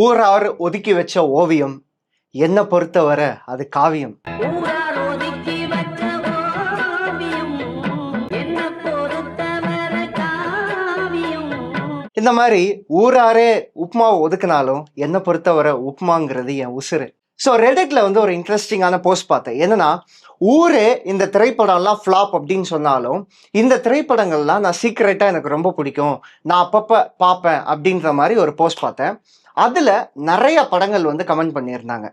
ஊரார் ஒதுக்கி வச்ச ஓவியம். என்னை பொறுத்தவரை அது காவியம். இந்த மாதிரி ஊராரே உப்மாவை ஒதுக்குனாலும் என்னை பொறுத்தவரை உப்மாங்கிறது என் உசுறு. ஸோ ரெடிட்ல வந்து ஒரு இன்ட்ரெஸ்டிங்கான போஸ்ட் பார்த்தேன். என்னன்னா ஊரே இந்த திரைப்படம்லாம் ஃப்ளாப் அப்படின்னு சொன்னாலும் இந்த திரைப்படங்கள்லாம் நான் சீக்கிரட்டாக எனக்கு ரொம்ப பிடிக்கும். நான் அப்பப்போ பார்ப்பேன் அப்படின்ற மாதிரி ஒரு போஸ்ட் பார்த்தேன். அதில் நிறைய படங்கள் வந்து கமெண்ட் பண்ணியிருந்தாங்க.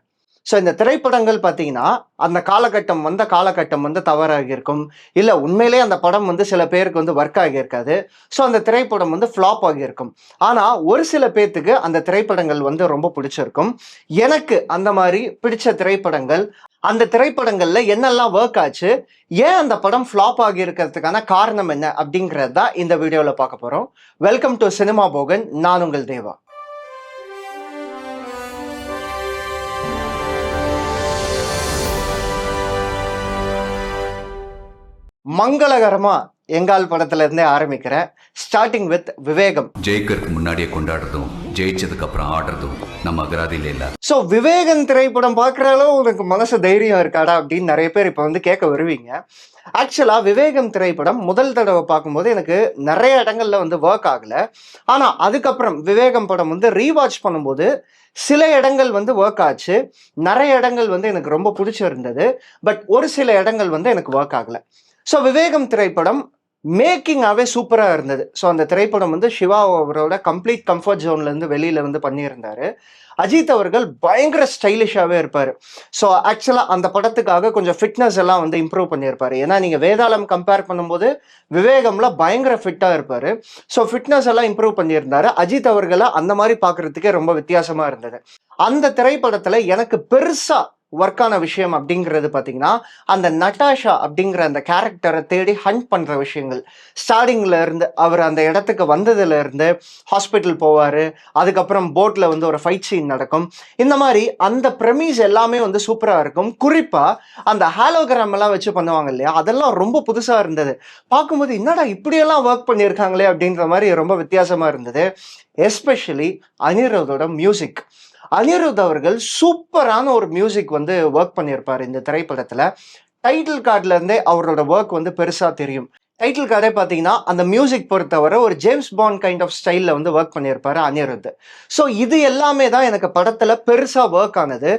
ஸோ இந்த திரைப்படங்கள் பார்த்தீங்கன்னா அந்த காலகட்டம் வந்த காலகட்டம் வந்து தவறாக இருக்கும். இல்லை உண்மையிலே அந்த படம் வந்து சில பேருக்கு வந்து ஒர்க் ஆகியிருக்காது ஸோ அந்த திரைப்படம் வந்து ஃப்ளாப் ஆகியிருக்கும் ஆனால் ஒரு சில பேர்த்துக்கு அந்த திரைப்படங்கள் வந்து ரொம்ப பிடிச்சிருக்கும். எனக்கு அந்த மாதிரி பிடிச்ச திரைப்படங்கள் அந்த திரைப்படங்களில் என்னெல்லாம் ஒர்க் ஆச்சு ஏன் அந்த படம் ஃப்ளாப் ஆகி இருக்கிறதுக்கான காரணம் என்ன அப்படிங்கிறது தான் இந்த வீடியோவில் பார்க்க போகிறோம் வெல்கம் டு சினிமா போகன் நான் உங்கள் தேவா. மங்களகரமா எங்கால் படத்துல இருந்தே ஆரம்பிக்கிறேன் ஸ்டார்டிங் வித் விவேகம். ஜெயிக்கிறதுக்கு முன்னாடியே கொண்டாடுறதும் ஜெயிச்சதுக்கு அப்புறம் ஆடுறதும் நம்ம அகராதியில இல்ல. ஸோ விவேகன் திரைப்படம் பார்க்குற அளவு உனக்கு மனசு தைரியம் இருக்காடா அப்படின்னு நிறைய பேர் இப்போ வந்து கேட்க வருவீங்க. ஆக்சுவலாக விவேகம் திரைப்படம் முதல் தடவை பார்க்கும்போது எனக்கு நிறைய இடங்கள்ல வந்து ஒர்க் ஆகலை. ஆனால் அதுக்கப்புறம் விவேகம் படம் வந்து ரீவாட்ச் பண்ணும்போது சில இடங்கள் வந்து ஒர்க் ஆச்சு. நிறைய இடங்கள் வந்து எனக்கு ரொம்ப பிடிச்சிருந்தது. பட் ஒரு சில இடங்கள் வந்து எனக்கு ஒர்க் ஆகலை. ஸோ விவேகம் திரைப்படம் மேக்கிங்காகவே சூப்பராக இருந்தது. ஸோ அந்த திரைப்படம் வந்து சிவா அவரோட கம்ப்ளீட் கம்ஃபர்ட் ஜோன்லேருந்து வெளியில் வந்து பண்ணியிருந்தார். அஜித் அவர்கள் பயங்கர ஸ்டைலிஷாகவே இருப்பார். ஸோ ஆக்சுவலாக அந்த படத்துக்காக கொஞ்சம் ஃபிட்னஸ் எல்லாம் வந்து இம்ப்ரூவ் பண்ணியிருப்பாரு. ஏன்னா நீங்கள் வேதாளம் கம்பேர் பண்ணும்போது விவேகம்ல பயங்கர ஃபிட்டாக இருப்பார். ஸோ ஃபிட்னஸ் எல்லாம் இம்ப்ரூவ் பண்ணியிருந்தார். அஜித் அவர்களை அந்த மாதிரி பார்க்குறதுக்கே ரொம்ப வித்தியாசமாக இருந்தது. அந்த திரைப்படத்தில் எனக்கு பெருசாக ஒர்க்கான விஷயம் அப்படிங்கிறது பார்த்தீங்கன்னா அந்த நட்டாஷா அப்படிங்கிற அந்த கேரக்டரை தேடி ஹண்ட் பண்ணுற விஷயங்கள். ஸ்டார்டிங்கில் இருந்து அவர் அந்த இடத்துக்கு வந்ததுலேருந்து ஹாஸ்பிட்டல் போவார். அதுக்கப்புறம் போட்டில் வந்து ஒரு ஃபைட் சீன் நடக்கும். இந்த மாதிரி அந்த ப்ரெமீஸ் எல்லாமே வந்து சூப்பராக இருக்கும். குறிப்பாக அந்த ஹாலோகிராம் எல்லாம் வச்சு பண்ணுவாங்க இல்லையா? அதெல்லாம் ரொம்ப புதுசாக இருந்தது. பார்க்கும்போது என்னடா இப்படியெல்லாம் ஒர்க் பண்ணியிருக்காங்களே? அப்படின்ற மாதிரி ரொம்ப வித்தியாசமாக இருந்தது. எஸ்பெஷலி அனிருத்தோட மியூசிக் அனிருத் அவர்கள் சூப்பரான ஒரு மியூசிக் வந்து ஒர்க் பண்ணியிருப்பார் இந்த திரைப்படத்தில். டைட்டில் கார்டுலேருந்தே அவரோட ஒர்க் வந்து பெருசாக தெரியும். டைட்டில் கார்டே பார்த்தீங்கன்னா அந்த மியூசிக் பொறுத்தவரை ஒரு ஜேம்ஸ் பாண்ட் கைண்ட் ஆஃப் ஸ்டைலில் வந்து ஒர்க் பண்ணியிருப்பாரு அனிருத். ஸோ இது எல்லாமே தான் எனக்கு படத்தில் பெருசாக ஒர்க் ஆனது.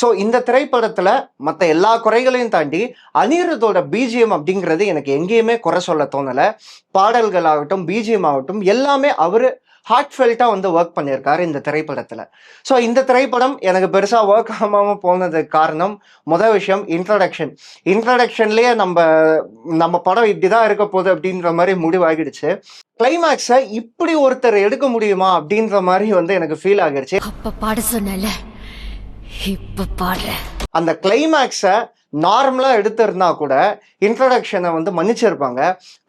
ஸோ இந்த திரைப்படத்தில் மற்ற எல்லா குறைகளையும் தாண்டி அனிருத்தோட பிஜிஎம் அப்படிங்கிறது எனக்கு எங்கேயுமே குறை சொல்ல தோணலை. பாடல்கள் ஆகட்டும் பிஜிஎம் ஆகட்டும் எல்லாமே அவர் ஹார்ட் ஃபெல்ட்டாக வந்து ஒர்க் பண்ணியிருக்காரு இந்த திரைப்படத்தில். ஸோ இந்த திரைப்படம் எனக்கு பெருசாக ஒர்க் ஆகாமல் போனதுக்கு காரணம் முதல் விஷயம் இன்ட்ரடக்ஷன் இன்ட்ரடக்ஷன்லேயே நம்ம நம்ம படம் இப்படி தான் இருக்க போகுது அப்படின்ற மாதிரி முடிவாகிடுச்சு கிளைமேக்ஸை இப்படி ஒருத்தர் எடுக்க முடியுமா அப்படின்ற மாதிரி வந்து எனக்கு ஃபீல் ஆகிடுச்சு அப்ப பாட சொன்னல இப்ப பாடுறேன். அந்த கிளைமேக்ஸை நார்மலாக எடுத்திருந்தா கூட இன்ட்ரடக்ஷனை வந்து மன்னிச்சிருப்பாங்க.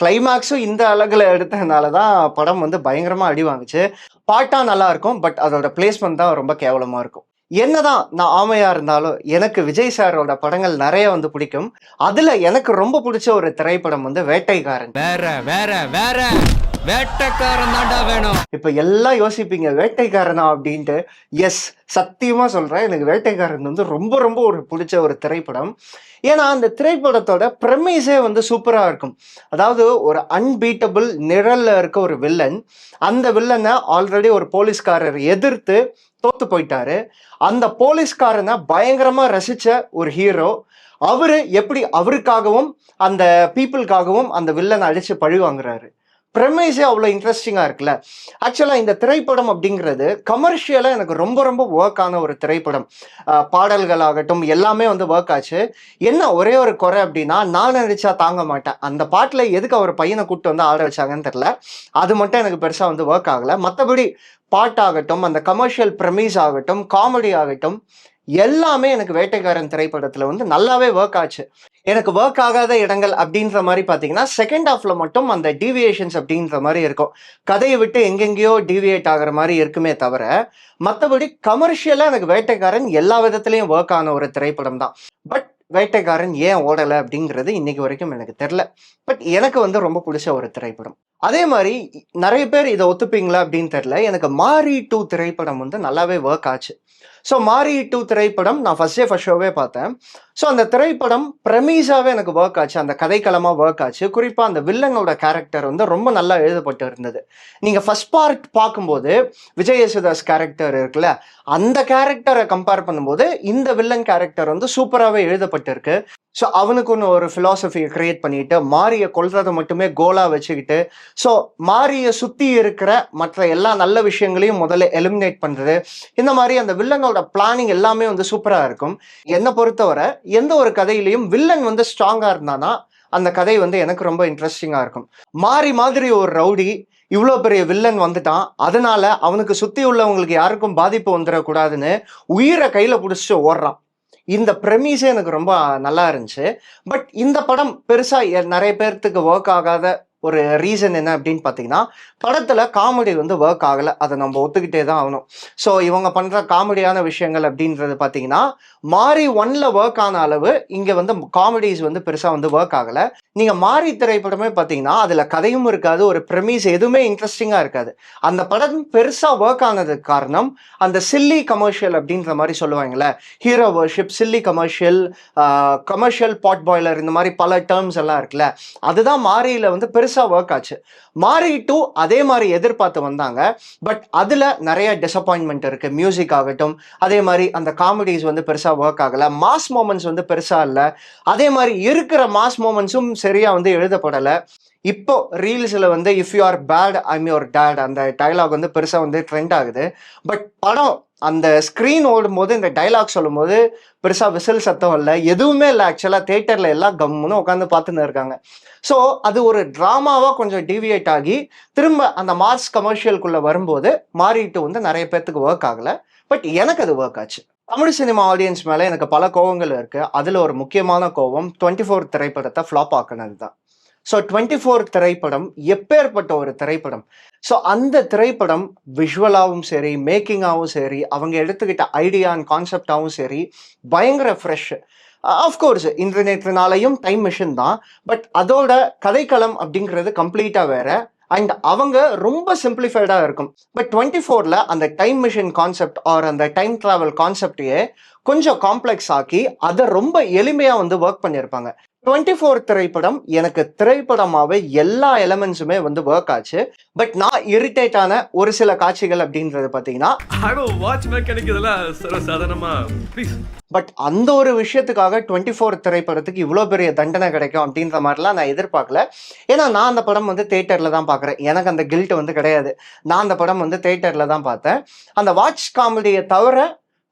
கிளைமேக்ஸும் இந்த அழகில் எடுத்ததுனால தான் படம் வந்து பயங்கரமாக அடி வாங்குச்சு. பாட்டாக நல்லாயிருக்கும் பட் அதோட பிளேஸ்மெண்ட் தான் ரொம்ப கேவலமாக இருக்கும். என்னதான் நான் ஆமையா இருந்தாலும் எனக்கு விஜய் சாரோட படங்கள் நிறைய வந்து பிடிக்கும். அதுல எனக்கு ரொம்ப பிடிச்ச ஒரு திரைப்படம் வந்து வேட்டைக்காரன். வேற வேற வேற. வேட்டைக்காரன் தாண்டா வேணும். இப்ப எல்லாம் யோசிப்பீங்க வேட்டைக்காரனா அப்படின்ட்டு. எஸ் சத்தியமா சொல்றேன் எனக்கு வேட்டைக்காரன் வந்து ரொம்ப ரொம்ப ஒரு பிடிச்ச ஒரு திரைப்படம். ஏன்னா அந்த திரைப்படத்தோட ப்ரெமிஸே வந்து சூப்பரா இருக்கும். அதாவது ஒரு அன்பீட்டபிள் நிழல்ல இருக்க ஒரு வில்லன் அந்த வில்லனை ஆல்ரெடி ஒரு போலீஸ்காரர் எதிர்த்து தோத்து போயிட்டாரு. அந்த போலீஸ்காரனை பயங்கரமா ரசிச்ச ஒரு ஹீரோ அவரு எப்படி அவருக்காகவும் அந்த பீப்புளுக்காகவும் அந்த வில்லனை அடிச்சு பழி வாங்குறாரு. ப்ரெமைஸே அவ்வளோ இன்ட்ரெஸ்டிங்காக இருக்குல்ல? ஆக்சுவலாக இந்த திரைப்படம் அப்படிங்கிறது கமர்ஷியலாக எனக்கு ரொம்ப ரொம்ப ஒர்க் ஆன ஒரு திரைப்படம். பாடல்கள் ஆகட்டும் எல்லாமே வந்து ஒர்க் ஆச்சு. என்ன ஒரே ஒரு குறை அப்படின்னா நான் நினச்சா தாங்க மாட்டேன். அந்த பாட்டில் எதுக்கு அவர் பையனை கூப்பிட்டு வந்து ஆட வச்சாங்கன்னு தெரில அது மட்டும் எனக்கு பெருசாக வந்து ஒர்க் ஆகலை. மற்றபடி பாட்டாகட்டும் அந்த கமர்ஷியல் ப்ரெமிஸ் ஆகட்டும் காமெடி ஆகட்டும் எல்லாமே எனக்கு வேட்டைக்காரன் திரைப்படத்தில் வந்து நல்லாவே ஒர்க் ஆச்சு. எனக்கு ஒர்க் ஆகாத இடங்கள் அப்படின்ற மாதிரி பார்த்தீங்கன்னா செகண்ட் ஹாஃப்ல மட்டும் அந்த டீவியேஷன்ஸ் அப்படின்ற மாதிரி இருக்கும். கதையை விட்டு எங்கெங்கேயோ டீவியேட் ஆகிற மாதிரி இருக்குமே தவிர மற்றபடி கமர்ஷியலாக எனக்கு வேட்டைக்காரன் எல்லா விதத்துலையும் ஒர்க் ஆன ஒரு திரைப்படம் தான். பட் வேட்டைக்காரன் ஏன் ஓடலை அப்படிங்கிறது இன்னைக்கு வரைக்கும் எனக்கு தெரில பட் எனக்கு வந்து ரொம்ப பிடிச்ச ஒரு திரைப்படம். அதே மாதிரி நிறைய பேர் இதை ஒத்துப்பீங்களா அப்படின்னு தெரில எனக்கு மாரி டூ திரைப்படம் வந்து நல்லாவே ஒர்க் ஆச்சு. ஸோ மாரி டூ திரைப்படம் நான் ஃபர்ஸ்ட் டே ஃபர்ஸ்ட் ஷோவே பார்த்தேன். ஸோ அந்த திரைப்படம் ப்ரெமீஸாகவே எனக்கு ஒர்க் ஆச்சு. அந்த கதைக்களமாக ஒர்க் ஆச்சு. குறிப்பாக அந்த வில்லனோட கேரக்டர் வந்து ரொம்ப நல்லா எழுதப்பட்டு இருந்தது. நீங்கள் ஃபஸ்ட் பார்ட் பார்க்கும்போது விஜய் யேசுதாஸ் கேரக்டர் இருக்குல்ல அந்த கேரக்டரை கம்பேர் பண்ணும்போது இந்த வில்லன் கேரக்டர் வந்து சூப்பராகவே எழுதப்பட்டிருக்கு. ஸோ அவனுக்கு ஒன்று ஒரு ஃபிலாசபியை கிரியேட் பண்ணிட்டு மாரியை கொல்றதை மட்டுமே கோலாக வச்சுக்கிட்டு ஸோ மாரியை சுற்றி இருக்கிற மற்ற எல்லா நல்ல விஷயங்களையும் முதல்ல எலிமினேட் பண்ணுறது இந்த மாதிரி அந்த வில்லனோட பிளானிங் எல்லாமே வந்து சூப்பராக இருக்கும். என்னை பொறுத்தவரை எந்த ஒரு கதையிலையும் வில்லன் வந்து ஸ்ட்ராங்காக இருந்தானா அந்த கதை வந்து எனக்கு ரொம்ப இன்ட்ரெஸ்டிங்காக இருக்கும். மாறி மாதிரி ஒரு ரவுடி இவ்வளோ பெரிய வில்லன் வந்துட்டான். அதனால அவனுக்கு சுற்றி உள்ளவங்களுக்கு யாருக்கும் பாதிப்பு வந்துடக்கூடாதுன்னு உயிரை கையில் பிடிச்சிட்டு ஓடுறான். இந்த ப்ரெமிஸே எனக்கு ரொம்ப நல்லா இருந்துச்சு. பட் இந்த படம் பெருசாக நிறைய பேர்த்துக்கு ஒர்க் ஆகாத ஒரு ரீசன் என்ன அப்படின்னு பார்த்தீங்கன்னா படத்தில் காமெடி வந்து ஒர்க் ஆகலை. அதை நம்ம ஒத்துக்கிட்டே தான் ஆகணும். ஸோ இவங்க பண்ணுற காமெடியான விஷயங்கள் அப்படின்றது பார்த்தீங்கன்னா மாறி ஒன்ல ஒர்க் ஆன அளவு இங்கே வந்து காமெடிஸ் வந்து பெருசாக வந்து ஒர்க் ஆகலை. நீங்கள் மாறி திரைப்படமே பார்த்தீங்கன்னா அதில் கதையும் இருக்காது ஒரு ப்ரெமிஸ் எதுவுமே இன்ட்ரெஸ்டிங்காக இருக்காது. அந்த படம் பெருசாக ஒர்க் ஆனதுக்கு காரணம் அந்த சில்லி கமர்ஷியல் அப்படின்ற மாதிரி சொல்லுவாங்கல்ல hero worship silly commercial commercial pot boiler இந்த மாதிரி பல டேர்ம்ஸ் எல்லாம் இருக்குல்ல அதுதான் மாரியில் வந்து பெருசாக ஒர்க் ஆச்சு. மாறி டூ அதே மாதிரி எதிர்பார்த்து வந்தாங்க. பட் அதில் நிறைய டிசப்பாயின்மெண்ட் இருக்குது மியூசிக் ஆகட்டும் அதே மாதிரி அந்த காமெடிஸ் வந்து பெருசாக ஒர்க் ஆகலை. மாஸ் மூமெண்ட்ஸ் வந்து பெருசாக இல்லை. அதே மாதிரி இருக்கிற மாஸ் மூமெண்ட்ஸும் சரியாக வந்து எழுதப்படலை. இப்போ ரீல்ஸில் வந்து if you are bad I'm your dad அந்த டைலாக் வந்து பெருசாக வந்து ட்ரெண்ட் ஆகுது. பட் படம் அந்த ஸ்க்ரீன் ஓடும்போது இந்த டைலாக் சொல்லும்போது பெருசாக விசில் சத்தம் இல்லை எதுவுமே இல்லை ஆக்சுவலாக தேட்டரில் எல்லாம் கம்முன்னு உட்காந்து பார்த்துன்னு இருக்காங்க. ஸோ அது ஒரு ட்ராமாவாக கொஞ்சம் டிவியேட் ஆகி திரும்ப அந்த மார்ஸ் கமர்ஷியலுக்குள்ளே வரும்போது மாறிட்டு வந்து நிறைய பேர்த்துக்கு ஒர்க் ஆகலை. பட் எனக்கு அது ஒர்க் ஆச்சு. தமிழ் சினிமா ஆடியன்ஸ் மேலே எனக்கு பல கோவங்கள் இருக்குது அதில் ஒரு முக்கியமான கோவம் டுவெண்ட்டி ஃபோர் திரைப்படத்தை ஃப்ளாப் ஆக்குனது தான் ஸோ டுவெண்ட்டி ஃபோர் திரைப்படம் எப்பேற்பட்ட ஒரு திரைப்படம்? ஸோ அந்த திரைப்படம் விஷுவலாகவும் சரி மேக்கிங்காகவும் சரி அவங்க எடுத்துக்கிட்ட ஐடியா அண்ட் கான்செப்டாகவும் சரி பயங்கர ஃப்ரெஷ் ஆஃப்கோர்ஸ் இன்று நேற்றுனாலையும் டைம் மிஷின் தான். பட் அதோட கதைக்களம் அப்படிங்கிறது கம்ப்ளீட்டாக வேற. அண்ட் அவங்க ரொம்ப சிம்பிளிஃபைடாக இருக்கும். பட் டுவெண்ட்டி ஃபோரில் அந்த டைம் மிஷின் கான்செப்ட் ஆர் அந்த டைம் ட்ராவல் கான்செப்டையே கொஞ்சம் காம்ப்ளெக்ஸ் ஆக்கி அதை ரொம்ப எளிமையாக வந்து ஒர்க் பண்ணியிருப்பாங்க. டுவெண்ட்டி ஃபோர் திரைப்படம் எனக்கு திரைப்படமாவே எல்லா எலமெண்ட்ஸுமே வந்து ஒர்க் ஆச்சு. பட் நான் இரிட்டேட் ஆன ஒரு சில காட்சிகள் அப்படின்றது பார்த்தீங்கன்னா பட் அந்த ஒரு விஷயத்துக்காக டுவெண்ட்டி ஃபோர் திரைப்படத்துக்கு இவ்வளோ பெரிய தண்டனை கிடைக்கும் அப்படின்ற மாதிரிலாம் நான் எதிர்பார்க்கல. ஏன்னா நான் அந்த படம் வந்து தேட்டரில் தான் பார்க்குறேன் எனக்கு அந்த கில்ட் வந்து கிடையாது. நான் அந்த படம் வந்து தேட்டரில் தான் பார்த்தேன். அந்த வாட்ச் காமெடியை தவிர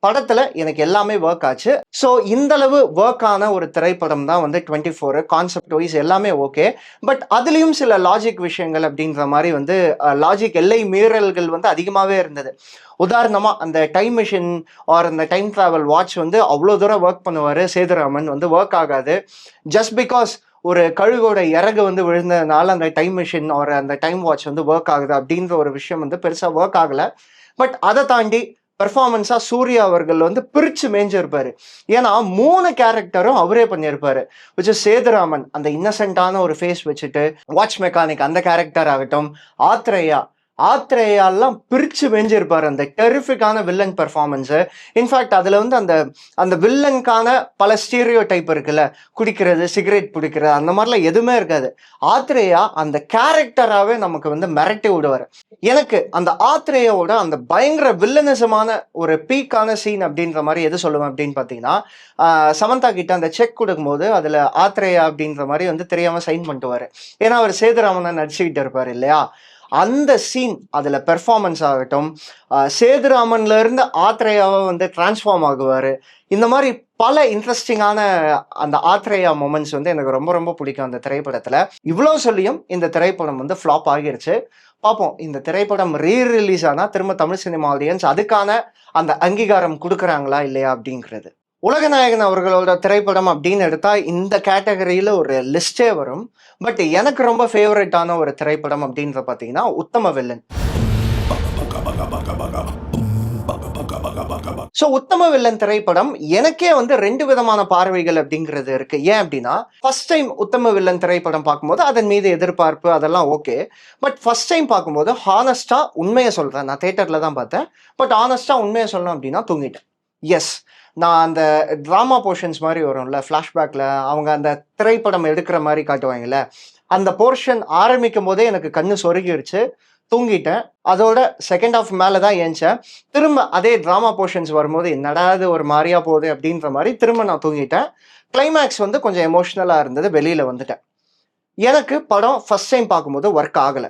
படத்தில் எனக்கு எல்லாமே ஒர்க் ஆச்சு. ஸோ இந்த அளவு ஒர்க் ஆன ஒரு திரைப்படம் தான் வந்து டுவெண்ட்டி ஃபோர் கான்செப்ட் வைஸ் எல்லாமே ஓகே பட் அதுலேயும் சில லாஜிக் விஷயங்கள் அப்படின்ற மாதிரி வந்து லாஜிக் எல்லை மீறல்கள் வந்து அதிகமாகவே இருந்தது. உதாரணமாக அந்த டைம் மிஷின் ஆர் அந்த டைம் ட்ராவல் வாட்ச் வந்து அவ்வளோ தூரம் ஒர்க் பண்ணுவார் சேதுராமன் வந்து ஒர்க் ஆகாது. ஜஸ்ட் பிகாஸ் ஒரு கழுகோட இறகு வந்து விழுந்ததுனால அந்த டைம் மிஷின் ஒரு அந்த டைம் வாட்ச் வந்து ஒர்க் ஆகுது அப்படின்ற ஒரு விஷயம் வந்து பெருசாக ஒர்க் ஆகலை. பட் அதை தாண்டி பெர்ஃபார்மன்ஸாக சூர்யா அவர்கள் வந்து பிரித்து மேஞ்சிருப்பார். ஏன்னா மூணு கேரக்டரும் அவரே பண்ணியிருப்பாரு விச் சேதுராமன் அந்த இன்னசென்ட்டான ஒரு ஃபேஸ் வச்சுட்டு வாட்ச் மெக்கானிக் அந்த கேரக்டர் ஆகட்டும் ஆத்ரேயா ஆத்ரேயாலாம் பிரித்து வெஞ்சிருப்பார் அந்த டெரிஃபிக்கான வில்லன் பெர்ஃபார்மன்ஸு இன்ஃபேக்ட் அதில் வந்து அந்த அந்த வில்லனுக்கான பல ஸ்டீரியோ டைப் இருக்குல்ல. குடிக்கிறது சிகரெட் பிடிக்கிறது அந்த மாதிரிலாம் எதுவுமே இருக்காது. ஆத்ரேயா அந்த கேரக்டராகவே நமக்கு வந்து மிரட்டி விடுவார். எனக்கு அந்த ஆத்ரேயாவோட அந்த பயங்கர வில்லனிசமான ஒரு பீக்கான சீன் அப்படின்ற மாதிரி எது சொல்லுவேன் அப்படின்னு பார்த்தீங்கன்னா சமந்தா கிட்ட அந்த செக் கொடுக்கும்போது அதில் ஆத்ரேயா அப்படின்ற மாதிரி வந்து தெரியாமல் சைன் பண்ணிட்டுவார். ஏன்னா அவர் சேதுராமனை நடிச்சுக்கிட்டு இருப்பார் இல்லையா? அந்த சீன் அதில் பெர்ஃபார்மன்ஸ் ஆகட்டும் சேதுராமன்லேருந்து ஆத்ரேயாவை வந்து டிரான்ஸ்ஃபார்ம் ஆகுவார். இந்த மாதிரி பல இன்ட்ரெஸ்டிங்கான அந்த ஆத்ரேயா மூமெண்ட்ஸ் வந்து எனக்கு ரொம்ப ரொம்ப பிடிக்கும் அந்த திரைப்படத்தில். இவ்வளோ சொல்லியும் இந்த திரைப்படம் வந்து ஃப்ளாப் ஆகிருச்சு. பார்ப்போம் இந்த திரைப்படம் ரீ ரிலீஸ் ஆனால் திரும்ப தமிழ் சினிமா ஆடியன்ஸ் அதுக்கான அந்த அங்கீகாரம் கொடுக்குறாங்களா இல்லையா அப்படிங்கிறது. உலகநாயகன் அவர்களோட திரைப்படம் அப்படின்னு எடுத்தால் இந்த கேட்டகரியில் ஒரு லிஸ்டே வரும். பட் எனக்கு ரொம்ப ஃபேவரட்டான ஒரு திரைப்படம் அப்படின்ற பார்த்தீங்கன்னா உத்தம வில்லன். ஸோ உத்தம வில்லன் திரைப்படம் எனக்கே வந்து ரெண்டு விதமான பார்வைகள் அப்படிங்கிறது இருக்கு. ஏன் அப்படின்னா ஃபர்ஸ்ட் டைம் உத்தம வில்லன் திரைப்படம் பார்க்கும்போது அதன் மீது எதிர்பார்ப்பு அதெல்லாம் ஓகே பட் ஃபர்ஸ்ட் டைம் பார்க்கும்போது ஹானஸ்டா உண்மையை சொல்கிறேன் நான் தேட்டரில் தான் பார்த்தேன். பட் ஹானஸ்டா உண்மையை சொல்லணும் அப்படின்னா தூங்கிட்டேன். எஸ் நான் அந்த ட்ராமா போர்ஷன்ஸ் மாதிரி வரும்ல ஃப்ளாஷ்பேக்கில் அவங்க அந்த திரைப்படம் எடுக்கிற மாதிரி காட்டுவாங்கல்ல அந்த போர்ஷன் ஆரம்பிக்கும் போதே எனக்கு கண்ணு சொருகிடுச்சு தூங்கிட்டேன். அதோட செகண்ட் ஆஃப் மேலே தான் ஏஞ்சேன். திரும்ப அதே ட்ராமா போர்ஷன்ஸ் வரும்போது என்னடா இது ஒரு மாதிரியா போகுது அப்படின்ற மாதிரி திரும்ப நான் தூங்கிட்டேன். கிளைமேக்ஸ் வந்து கொஞ்சம் எமோஷ்னலாக இருந்தது வெளியில் வந்துட்டேன். எனக்கு படம் ஃபஸ்ட் டைம் பார்க்கும்போது ஒர்க் ஆகலை.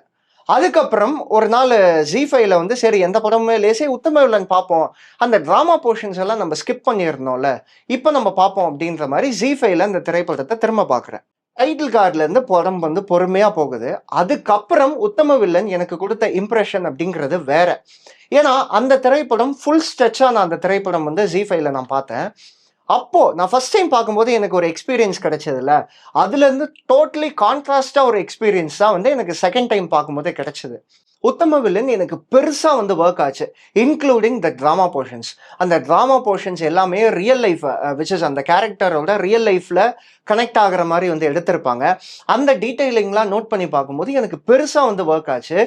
அதுக்கப்புறம் ஒரு நாள் ஜி ஃபைவ்ல வந்து சரி எந்த படமுமே லேசே உத்தம வில்லன் பார்ப்போம் அந்த ட்ராமா போர்ஷன்ஸ் எல்லாம் நம்ம ஸ்கிப் பண்ணியிருந்தோம்ல இப்போ நம்ம பார்ப்போம் அப்படின்ற மாதிரி ஜி ஃபைவ்ல அந்த திரைப்படத்தை திரும்ப பார்க்குறேன் டைட்டில் கார்ட்லேருந்து படம் வந்து பொறுமையாக போகுது. அதுக்கப்புறம் உத்தம வில்லன் எனக்கு கொடுத்த இம்ப்ரெஷன் அப்படிங்கிறது வேற. ஏன்னா அந்த திரைப்படம் ஃபுல் ஸ்ட்ரெச்சாக நான் அந்த திரைப்படம் வந்து ஜி ஃபைவ்ல நான் பார்த்தேன். அப்போ நான் ஃபர்ஸ்ட் டைம் பார்க்கும்போது எனக்கு ஒரு எக்ஸ்பீரியன்ஸ் கிடைச்சதுல அதுலேருந்து டோட்டலி கான்ட்ராஸ்டாக ஒரு எக்ஸ்பீரியன்ஸ் தான் வந்து எனக்கு செகண்ட் டைம் பார்க்கும்போது கிடைச்சது. உத்தம வில்லன் எனக்கு பெருசாக வந்து ஒர்க் ஆச்சு இன்க்ளூடிங் த ட்ராமா போர்ஷன்ஸ் அந்த ட்ராமா போர்ஷன்ஸ் எல்லாமே ரியல் லைஃப் விச் இஸ் அந்த கேரக்டரோட ரியல் லைஃப்பில் கனெக்ட் ஆகுற மாதிரி வந்து எடுத்திருப்பாங்க. அந்த டீட்டெயிலிங்லாம் நோட் பண்ணி பார்க்கும்போது எனக்கு பெருசாக வந்து ஒர்க் ஆச்சு.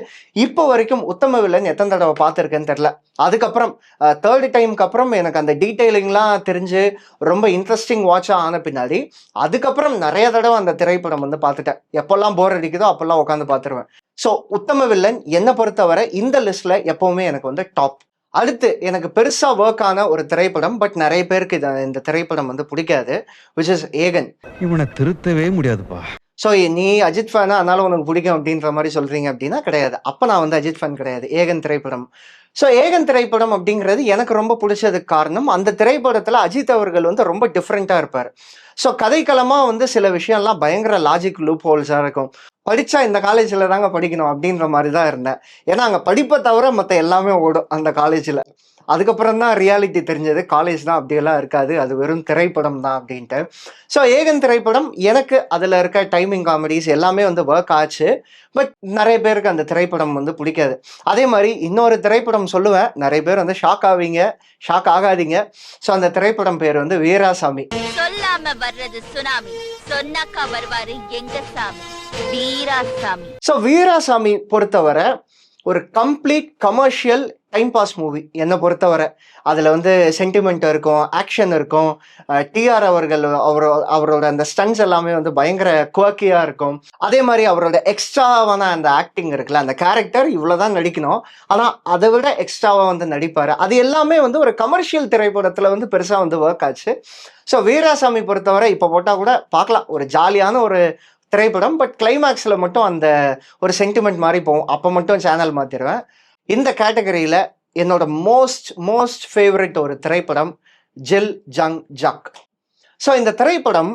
இப்போ வரைக்கும் உத்தம வில்லன் எத்தனை தடவை பார்த்துருக்கேன்னு தெரில அதுக்கப்புறம் தேர்ட் டைம்க்கு அப்புறம் எனக்கு அந்த டீட்டெயிலிங்லாம் தெரிஞ்சு ரொம்ப இன்ட்ரெஸ்டிங் வாட்சாக ஆன பின்னாடி அதுக்கப்புறம் நிறைய தடவை அந்த திரைப்படம் வந்து பார்த்துட்டேன். எப்போல்லாம் போர் அடிக்குதோ அப்போல்லாம் உட்காந்து பார்த்துருவேன். ஸோ உத்தம வில்லன் என்னை பொறுத்தவரை இந்த லிஸ்ட்டில் எப்போவுமே எனக்கு வந்து டாப் அடுத்து எனக்கு பெருசாக ஒர்க் ஆன ஒரு திரைப்படம் பட் நிறைய பேருக்கு இந்த திரைப்படம் வந்து பிடிக்காது விச் இஸ் ஏகன். இவனை திருத்தவே முடியாதுப்பா. ஸோ நீ அஜித் ஃபேனா அதனால உனக்கு பிடிக்கும் அப்படின்ற மாதிரி சொல்றீங்க அப்படின்னா கிடையாது. அப்போ நான் வந்து அஜித் ஃபேன் கிடையாது. ஏகன் திரைப்படம். ஸோ ஏகன் திரைப்படம் அப்படிங்கிறது எனக்கு ரொம்ப பிடிச்சதுக்கு காரணம் அந்த திரைப்படத்தில் அஜித் அவர்கள் வந்து ரொம்ப டிஃப்ரெண்ட்டாக இருப்பார். ஸோ கதைக்களமாக வந்து சில விஷயம்லாம் பயங்கர லாஜிக் லூப் ஹோல்ஸாக இருக்கும். படித்தா இந்த காலேஜில் தாங்க படிக்கணும் அப்படின்ற மாதிரி தான் இருந்தேன். ஏன்னா அங்கே படிப்பை தவிர மற்ற எல்லாமே ஓடும் அந்த காலேஜில் அதுக்கப்புறம் தான் ரியாலிட்டி தெரிஞ்சது. காலேஜ் தான் அப்படியெல்லாம் இருக்காது. அது வெறும் திரைப்படம் தான் அப்படின்ட்டு. ஸோ ஏகன் திரைப்படம் எனக்கு அதில் இருக்க டைமிங் காமெடிஸ் எல்லாமே வந்து ஒர்க் ஆச்சு. பட் நிறைய பேருக்கு அந்த திரைப்படம் வந்து பிடிக்காது. அதே மாதிரி இன்னொரு திரைப்படம் சொல்லுவேன். நிறைய பேர் வந்து ஷாக் ஆவீங்க. ஷாக் ஆகாதீங்க. ஸோ அந்த திரைப்படம் பேர் வந்து வீராசாமி. சொல்லாம வர்றது சுனாமி. சொன்னாக்கா வருவாரு எங்க சாமி? வீராசாமி. ஸோ வீராசாமி பொறுத்தவரை ஒரு complete commercial time pass movie என்னை பொறுத்தவரை. அதில் வந்து சென்டிமெண்ட் இருக்கும் ஆக்ஷன் இருக்கும். டிஆர் அவர்கள் அவரோ அவரோட அந்த ஸ்டன்ஸ் எல்லாமே வந்து பயங்கர குவக்கியாக இருக்கும். அதே மாதிரி அவரோட எக்ஸ்ட்ராவான அந்த ஆக்டிங் இருக்குல்ல அந்த கேரக்டர் இவ்வளோதான் நடிக்கணும். ஆனால் அதை விட எக்ஸ்ட்ராவாக வந்து நடிப்பார். அது எல்லாமே வந்து ஒரு கமர்ஷியல் திரைப்படத்தில் வந்து பெருசாக வந்து ஒர்க் ஆச்சு. ஸோ வீராசாமி பொறுத்தவரை இப்போ போட்டால் கூட பார்க்கலாம். ஒரு ஜாலியான ஒரு திரைப்படம் பட் கிளைமேக்ஸில் மட்டும் அந்த ஒரு சென்டிமெண்ட் மாதிரி போகும். அப்போ மட்டும் சேனல் மாற்றிடுவேன் இந்த கேட்டகரியில் என்னோட மோஸ்ட் மோஸ்ட் ஃபேவரட் ஒரு திரைப்படம் ஜில் ஜங் ஜக் ஸோ இந்த திரைப்படம்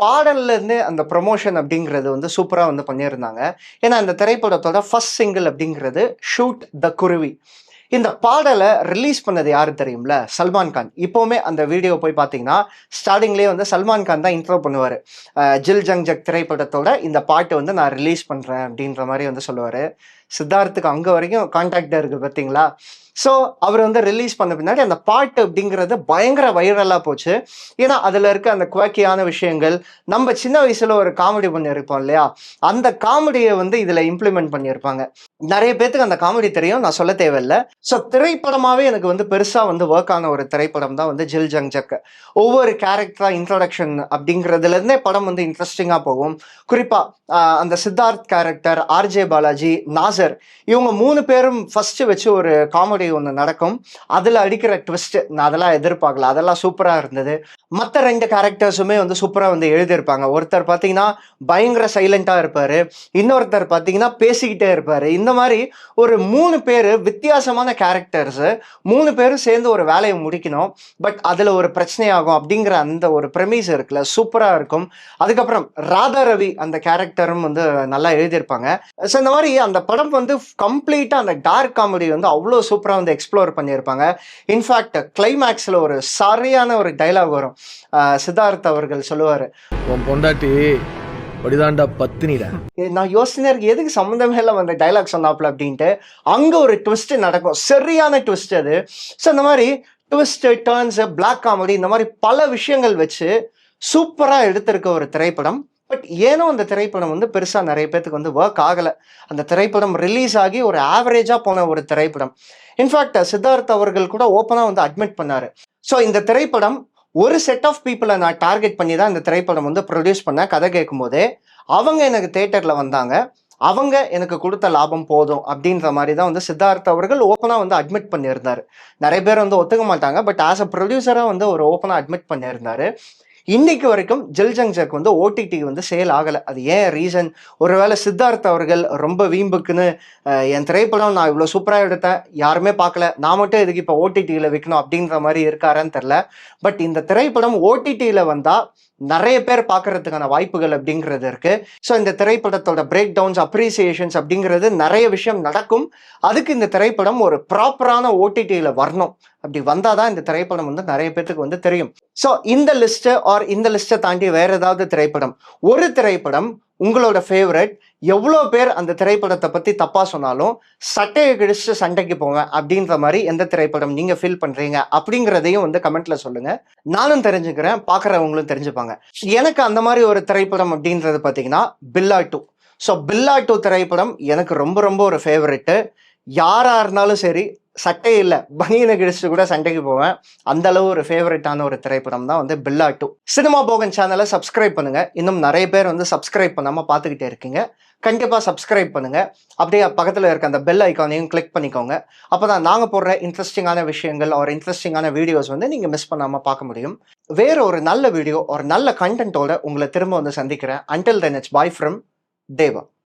பாடல்லேருந்து அந்த ப்ரொமோஷன் அப்படிங்கிறது வந்து சூப்பராக வந்து பண்ணியிருந்தாங்க. ஏன்னா அந்த திரைப்படத்தோட ஃபர்ஸ்ட் சிங்கிள் அப்படிங்கிறது ஷூட் த குருவி இந்த பாடலை ரிலீஸ் பண்ணது யாரு தெரியும்ல? சல்மான் கான். இப்போவுமே அந்த வீடியோ போய் பார்த்தீங்கன்னா ஸ்டார்டிங்லேயே வந்து சல்மான் கான் தான் இன்ட்ரோ பண்ணுவார். ஜில் ஜங் ஜக் திரைப்படத்தோட இந்த பாட்டு வந்து நான் ரிலீஸ் பண்ணுறேன் அப்படின்ற மாதிரி வந்து சொல்லுவார். சித்தார்த்துக்கு அங்கே வரைக்கும் கான்டாக்டாக இருக்குது பார்த்தீங்களா? ஸோ அவர் வந்து ரிலீஸ் பண்ண பின்னாடி அந்த பாட்டு அப்படிங்கிறது பயங்கர வைரலாக போச்சு. ஏன்னா அதில் இருக்க அந்த குவாக்கியான விஷயங்கள் நம்ம சின்ன வயசில் ஒரு காமெடி பண்ணியிருப்போம் இல்லையா? அந்த காமெடியை வந்து இதில் இம்ப்ளிமெண்ட் பண்ணியிருப்பாங்க. நிறைய பேத்துக்கு அந்த காமெடி தெரியும் நான் சொல்ல தேவையில்லை. ஸோ திரைப்படமாகவே எனக்கு வந்து பெருசாக வந்து ஒர்க் ஆன ஒரு திரைப்படம் தான் வந்து ஜில் ஜங் ஜக் ஒவ்வொரு கேரக்டராக இன்ட்ரோடக்ஷன் அப்படிங்கிறதுலேருந்தே படம் வந்து இன்ட்ரெஸ்டிங்காக போகும். குறிப்பாக அந்த சித்தார்த் கேரக்டர் ஆர்ஜே பாலாஜி நாசர் இவங்க மூணு பேரும் ஃபஸ்ட்டு வச்சு ஒரு காமெடி ஒன்று நடக்கும். அதில் அடிக்கிற ட்விஸ்ட்டு நான் அதெல்லாம் எதிர்பார்க்கல. அதெல்லாம் சூப்பராக இருந்தது. மற்ற ரெண்டு கேரக்டர்ஸுமே வந்து சூப்பராக வந்து எழுதியிருப்பாங்க. ஒருத்தர் பார்த்தீங்கன்னா பயங்கர சைலண்ட்டாக இருப்பார். இன்னொருத்தர் பார்த்தீங்கன்னா பேசிக்கிட்டே இருப்பார். இந்த மாதிரி ஒரு மூணு பேர் வித்தியாசமான கேரக்டர்ஸு மூணு பேரும் சேர்ந்து ஒரு வேலையை முடிக்கணும். பட் அதில் ஒரு பிரச்சனையாகும் அப்படிங்கிற அந்த ஒரு ப்ரெமிஸ் இருக்குல்ல சூப்பராக இருக்கும். அதுக்கப்புறம் ராதா ரவி அந்த கேரக்டரும் வந்து நல்லா எழுதியிருப்பாங்க. ஸோ இந்த மாதிரி அந்த படம் வந்து கம்ப்ளீட்டாக அந்த டார்க் காமெடி வந்து அவ்வளோ சூப்பராக வந்து எக்ஸ்ப்ளோர் பண்ணியிருப்பாங்க. இன்ஃபேக்ட் கிளைமேக்ஸில் ஒரு சரியான ஒரு டைலாக் வரும். சித்தார்த் அவர்கள் சொல்லுவார். உன் பொண்டாட்டி படிதாண்டா பத்தினிடா. நான் யோசனை இருக்கு எதுக்கு சம்மந்தமே இல்லாம அந்த டைலாக் சொன்னாப்ல அப்படின்ட்டு. அங்க ஒரு ட்விஸ்ட் நடக்கும். சரியான ட்விஸ்ட் அது. ஸோ இந்த மாதிரி ட்விஸ்ட் டர்ன்ஸ் பிளாக் காமெடி இந்த மாதிரி பல விஷயங்கள் வச்சு சூப்பராக எடுத்திருக்க ஒரு திரைப்படம். பட் ஏனோ அந்த திரைப்படம் வந்து பெருசாக நிறைய பேர்த்துக்கு வந்து ஒர்க் ஆகலை. அந்த திரைப்படம் ரிலீஸ் ஆகி ஒரு ஆவரேஜாக போன ஒரு திரைப்படம். இன்ஃபேக்ட் சித்தார்த் அவர்கள் கூட ஓப்பனாக வந்து அட்மிட் பண்ணார். ஸோ இந்த திரைப்படம் ஒரு செட் ஆஃப் பீப்புளை நான் டார்கெட் பண்ணி தான் இந்த திரைப்படம் வந்து ப்ரொடியூஸ் பண்ண கதை கேட்கும்போது. அவங்க எனக்கு தேட்டரில் வந்தாங்க. அவங்க எனக்கு கொடுத்த லாபம் போதும் அப்படின்ற மாதிரி தான் வந்து சித்தார்த் அவர்கள் ஓப்பனாக வந்து அட்மிட் பண்ணியிருந்தார். நிறைய பேர் வந்து ஒத்துக்க மாட்டாங்க பட் ஆஸ் அ ப்ரொடியூசராக வந்து ஒரு ஓப்பனாக அட்மிட் பண்ணியிருந்தார். இன்னைக்கு வரைக்கும் ஜில் ஜங்ஜக் வந்து ஓடிடி வந்து சேல் ஆகலை. அது ஏன் ரீசன் ஒருவேளை சித்தார்த் அவர்கள் ரொம்ப வீம்புக்குன்னு என் திரைப்படம் நான் இவ்வளோ சூப்பராக எடுத்தேன் யாருமே பார்க்கல. நான் மட்டும் இதுக்கு இப்போ ஓடிடியில் விற்கணும் அப்படின்ற மாதிரி இருக்காருன்னு தெரில பட் இந்த திரைப்படம் ஓடிடியில் வந்தால் நிறைய பேர் பார்க்கறதுக்கான வாய்ப்புகள் அப்படிங்கிறது இருக்கு. ஸோ இந்த திரைப்படத்தோட பிரேக் டவுன்ஸ் அப்ரிசியேஷன்ஸ் அப்படிங்கிறது நிறைய விஷயம் நடக்கும். அதுக்கு இந்த திரைப்படம் ஒரு ப்ராப்பரான ஓடிடியில் வரணும். அப்படி வந்தால் தான் இந்த திரைப்படம் வந்து நிறைய பேத்துக்கு வந்து தெரியும். ஸோ இந்த லிஸ்ட்டு ஆர் இந்த லிஸ்ட்டை தாண்டி வேற ஏதாவது திரைப்படம். ஒரு திரைப்படம் உங்களோட ஃபேவரட் எவ்வளோ பேர் அந்த திரைப்படத்தை பற்றி தப்பாக சொன்னாலும் சட்டையை கிழிச்சு சண்டைக்கு போவேன் அப்படின்ற மாதிரி எந்த திரைப்படம் நீங்கள் ஃபீல் பண்ணுறீங்க அப்படிங்கிறதையும் வந்து கமெண்ட்ல சொல்லுங்கள் நானும் தெரிஞ்சுக்கிறேன் பார்க்குறவங்களும் தெரிஞ்சுப்பாங்க. எனக்கு அந்த மாதிரி ஒரு திரைப்படம் அப்படின்றது பார்த்தீங்கன்னா Billa two so Billa two திரைப்படம் எனக்கு ரொம்ப ரொம்ப ஒரு ஃபேவரெட்டு யாராக இருந்தாலும் சரி சட்டை இல்லை. பனியனை கிழிச்சு கூட சண்டைக்கு போவேன். அந்த அளவு ஒரு ஃபேவரட்டான ஒரு திரைப்படம் தான் வந்து பில்லா டூ. சினிமா போகன் சேனலை சப்ஸ்கிரைப் பண்ணுங்க. இன்னும் நிறைய பேர் வந்து சப்ஸ்கிரைப் பண்ணாமல் பார்த்துக்கிட்டே இருக்கீங்க. கண்டிப்பாக சப்ஸ்கிரைப் பண்ணுங்க. அப்படியே பக்கத்தில் இருக்க அந்த பெல் ஐக்கானையும் கிளிக் பண்ணிக்கோங்க. அப்போ தான் நாங்கள் போடுற இன்ட்ரெஸ்டிங்கான விஷயங்கள் ஒரு இன்ட்ரெஸ்டிங்கான வீடியோஸ் வந்து நீங்கள் மிஸ் பண்ணாமல் பார்க்க முடியும். வேற ஒரு நல்ல வீடியோ ஒரு நல்ல கண்டென்ட்டோட உங்களை திரும்ப வந்து சந்திக்கிறேன். Until then it's bye from Deva